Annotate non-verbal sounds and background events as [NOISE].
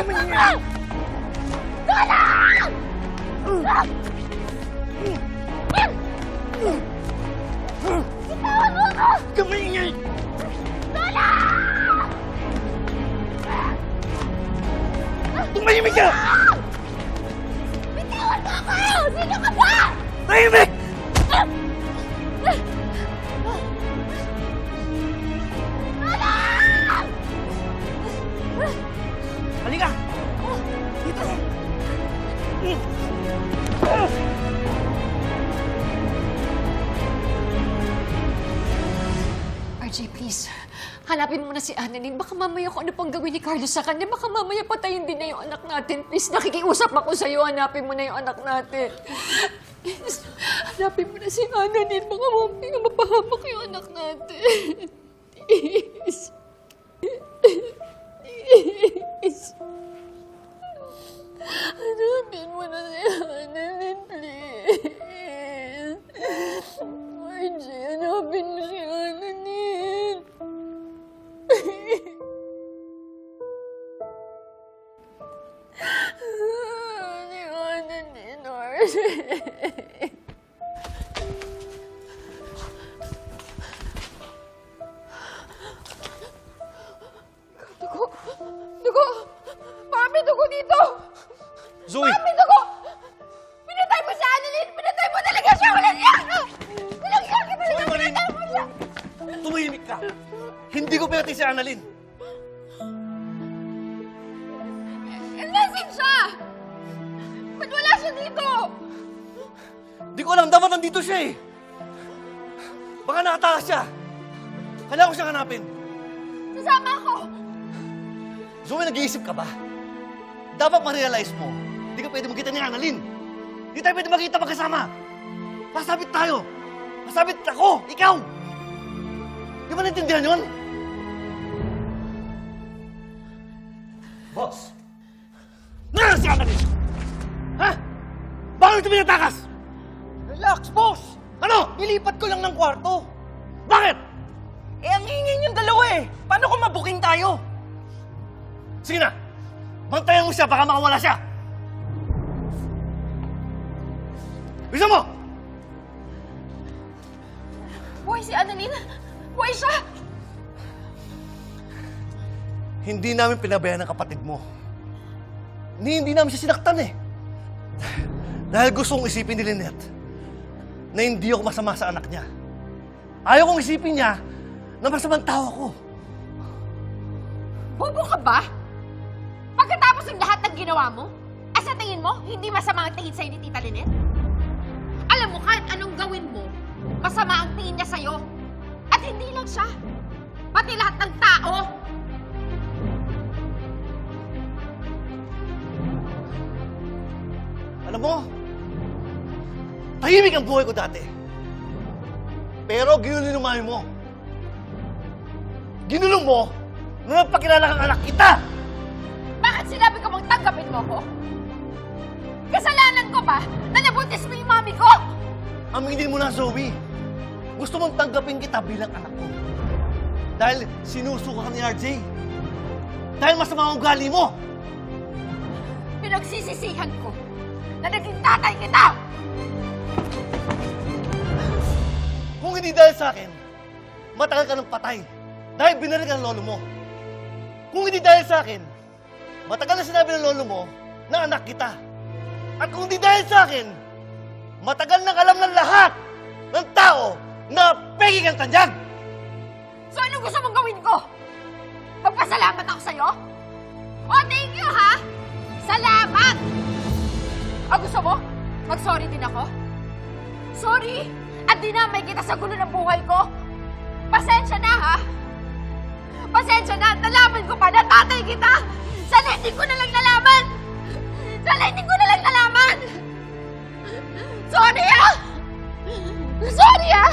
Tulong! Tulong! Bitawan mo ako! Kamingay! Tulong! Tumahimik ka! Bitawan mo ako! Sino ka ba? Tahimik! Please. Hanapin mo na si Annalyn. Baka mamaya kung ano pang gawin ni Carlos sa kanya, baka mamaya patayin din na yung anak natin. Please, nakikiusap ako sa'yo. Hanapin mo na yung anak natin. Please, hanapin mo na si Annalyn. Baka mamaya mapahamak yung anak natin. Please. Dugo! Dugo! Baka may dugo dito! Zoe! Baka may dugo! Pinatay mo si Annalyn! Pinatay mo talaga siya! Walang yan! Walang! Kita Zoe Marin! Tumahimik ka! Hindi ko pinatay si Annalyn! Nasaan siya? Dito? Di ko alam, dapat nandito siya eh! Baka nakatakas siya! Kailangan ko siyang hanapin! Sasama ako! Zoe, nag-iisip ka ba? Dapat ma-realize mo, di ka pwede magkita ni Annalyn! Di tayo pwede magkita magkasama! Masabit tayo! Masabit ako! Ikaw! Di ba naintindihan yun? Boss! Nasaan Annalyn? Bakit ito pinatakas? Relax, boss! Ano? Nilipat ko lang ng kwarto. Bakit? Eh, ang ingin yung dalawa eh. Paano kung mabuking tayo? Sige na! Bantayan mo siya, baka makawala siya! Bisa mo! Buhay si Annalyn! Buhay siya! Hindi namin pinabayaan ng kapatid mo. Ni hindi namin siya sinaktan eh. [LAUGHS] Dahil gusto kong isipin ni Lynette na hindi ako masama sa anak niya. Ayaw kong isipin niya na masamang tao ako. Bobo ka ba? Pagkatapos ng lahat ng ginawa mo, at sa tingin mo, hindi masama ang tingin sa'yo ni Tita Lynette? Alam mo, kahit anong gawin mo, masama ang tingin niya sa'yo. At hindi lang siya. Pati lahat ng tao. Alam mo, tahimik ang buhay ko dati. Pero ginulong mami mo. Ginulong mo nung nagpakilala kang anak kita! Bakit sinabi ko bang tanggapin mo ko? Kasalanan ko ba na nabuntis mo yung mami ko? Aminin mo na, Zoe. Gusto mong tanggapin kita bilang anak ko. Dahil sinusuka ka ni RJ. Dahil masama ang ugali mo. Pinagsisisihan ko na naging tatay kita! Kung hindi dahil sa akin, matagal ka ng patay. Dahil binaril ka ng lolo mo. Kung hindi dahil sa akin, matagal na sinabi ng lolo mo na anak kita. At kung hindi dahil sa akin, matagal nang alam ng lahat ng tao na pegi kang tandyag. So ano gusto mong gawin ko? Magpasalamat ako sa'yo? Gusto mo? Mag-sorry din ako? Sorry! At dinamay kita sa gulo ng buhay ko? Pasensya na, ha? Pasensya na! Nalaman ko pa na tatay kita! Sa hindi ko na lang nalaman! Sa hindi ko na lang nalaman! Sorry, ha? Sorry, ha?